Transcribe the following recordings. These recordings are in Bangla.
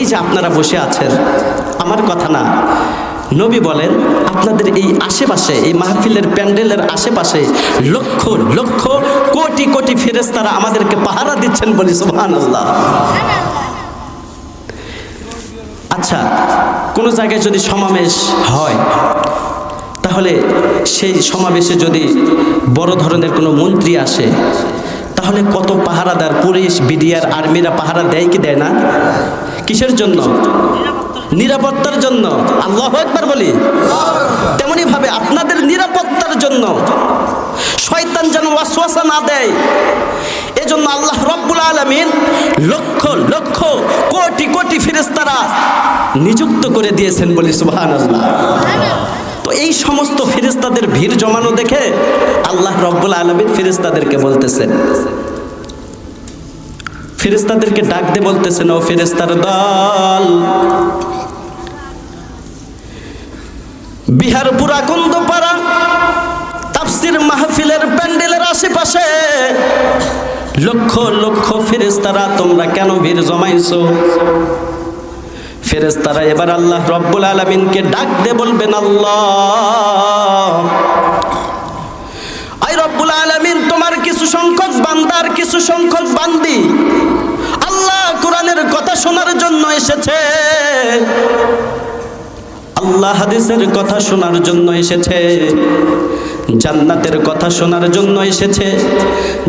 এই যে আপনারা বসে আছেন, আমার কথা না। নবী বলেন, আপনাদের এই আশেপাশে, এই মাহফিলের প্যান্ডেলের আশেপাশে লক্ষ লক্ষ, কোটি কোটি ফেরেস্তারা আমাদেরকে পাহারা দিচ্ছেন বলি সুবহান আল্লাহ আচ্ছা কোনো জায়গায় যদি সমাবেশ হয়, তাহলে সেই সমাবেশে যদি বড় ধরনের কোনো মন্ত্রী আসে, তাহলে কত পাহারাদার পুলিশ বিডিআর, আর্মিরা পাহারা দেয় কি দেয় না? কিসের জন্য? নিরাপত্তার জন্য। আল্লাহ একবার বলি। তেমনি ভাবে আপনাদের নিরাপত্তার জন্য। শয়তান যেন ওয়াসওয়াসা না দেয়। এজন্য আল্লাহ রব্বুল আলমিন লক্ষ লক্ষ, কোটি কোটি ফেরেস্তারা নিযুক্ত করে দিয়েছেন বলি সুবহান তো এই সমস্ত ফেরেস্তাদের ভিড় জমানো দেখে আল্লাহ রব্বুল আলমিন ফেরেস্তাদেরকে বলতেছেন। ফেরেস্তাদেরকে ডাক দিয়ে বলতেছেন ও ফেরেস্তার দল। বিহার পুরাকুন্দ পাড়া তাফসির মাহফিলের প্যান্ডেলের আশেপাশে লক্ষ লক্ষ ফেরেস্তারা তোমরা কেন ভিড় জমাইছো? ফেরেস্তারা এবার আল্লাহ রব্বুল আলমিনকে ডাক দে বলবেন, আল্লাহ আই রব্বুল আলমিন, তোমার কিছু সংখ্যক বান্দার কিছু সংখ্যক বান্দি এসেছে। আল্লাহ হাদিসের কথা শোনার জন্য এসেছে। জান্নাতের কথা শোনার জন্য এসেছে।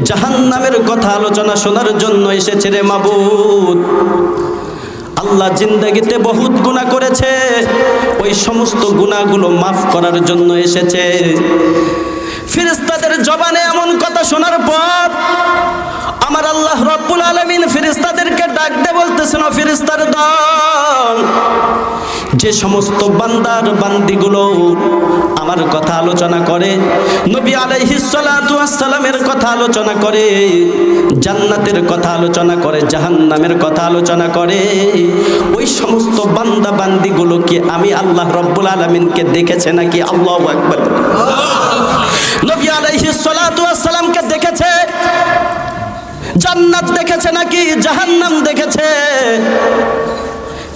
জাহান্নামের কথা আলোচনা শোনার জন্য এসেছে রে মাবুদ। আল্লাহ জিন্দগিতে বহুত গুণা করেছে। ওই সমস্ত গুণাগুলো মাফ করার জন্য এসেছে। ফিরিস্তাদের জবানে এমন কথা শোনার পর আমার আল্লাহ রব্বুল আলমিন ফিরিস্তাদেরকে ডাক দে বলতেছেন দল যে সমস্ত বান্দার বান্দিগুলো আমার কথা আলোচনা করে, নবী আলাইহিসালামের কথা আলোচনা করে, জান্নাতের কথা আলোচনা করে, জাহান্নামের কথা আলোচনা করে, ওই সমস্ত বান্দা বান্দিগুলোকে আমি আল্লাহ রব্বুল আলমিনকে দেখেছে নাকি আল্লাহ একবার নবী আলাইহিসালামকে দেখেছে, জান্নাত দেখেছে নাকি জাহান্নাম দেখেছে?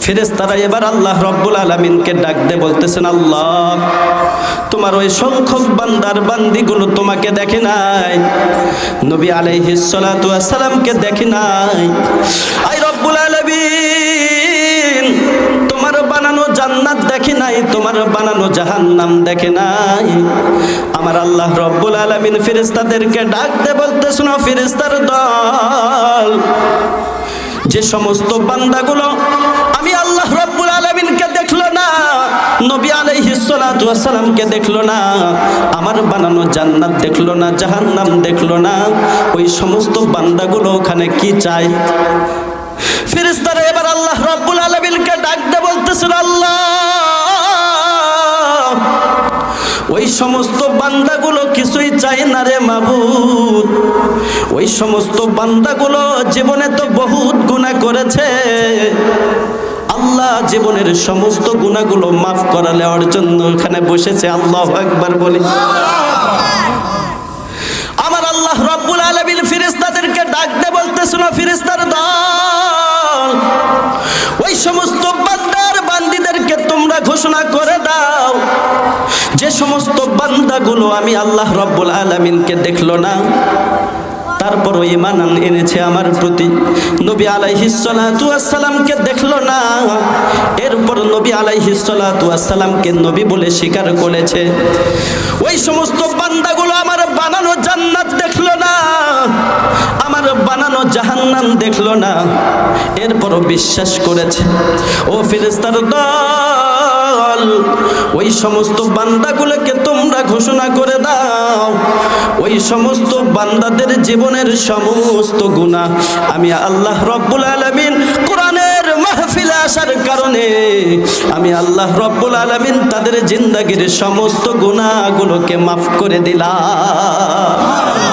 ফেরেস্তারা এবার আল্লাহ রব্বুল আলমিনকে ডাক দে বলতেছেন, আল্লাহ, তোমার ওই সংখ্যক বান্দার বান্দিগুলো তোমাকে দেখে নাই। নবী আলাইহিসালামকে দেখে নাই। আই রব্বুল আলমিন, তোমার বানানো জান্নাত দেখে নাই, তোমার বানানো জাহান্নাম দেখে নাই। আমার আল্লাহ রব্বুল আলমিন ফেরেস্তাদেরকে ডাক দে বলতেছেন ফেরেস্তার দল, যে সমস্ত বান্দাগুলো নবী আলাইহিসালামকে দেখল না, আমার বানানো জান্নাত দেখল না, জাহান্নাম দেখল না, ওই সমস্ত বান্দাগুলো ওখানে কি চায়? ফিরিস্তারা এবার আল্লাহ রব্বুল আলমিনকে ডাক দে বলতেছিল আল্লাহ, ওই সমস্ত বান্দাগুলো কিছুই চাই না রে মাবুদ। ওই সমস্ত বান্দাগুলো জীবনে তো বহুত গুণা করেছে। জীবনের সমস্ত গুণাগুলো মাফ করালে নেওয়ার জন্য এখানে বসেছে। আল্লাহ একবার বলি। আমার আল্লাহ রব্বুল আলমিন ফিরিস্তাদেরকে ডাক দে বলতেছিল ফিরিস্তার দল, ওই সমস্ত বান্দার বান্দিদেরকে তোমরা ঘোষণা করে দাও। যে সমস্ত বান্দাগুলো আমি আল্লাহ রব্বুল আলমিনকে দেখল না তারপরও ইমান এনেছে আমার প্রতি। নবী আলাইহিসালামকে দেখল না। এরপর নবী আলাইহিসালামকে নবী বলে স্বীকার করেছে। ওই সমস্ত বান্দাগুলো আমার বানানো জান্নাত দেখল না। জাহান্নাম দেখল না। এরপরও বিশ্বাস করেছে। ও ফেরেস্তার দল, ওই সমস্ত বান্দাগুলোকে তোমরা ঘোষণা করে দাও। ওই সমস্ত বান্দাদের জীবনের সমস্ত গুণা আমি আল্লাহ রব্বুল আলমিন কোরআনের মাহফিলে আসার কারণে আমি আল্লাহ রব্বুল আলমিন তাদের জিন্দাগির সমস্ত গুণাগুলোকে মাফ করে দিলাম।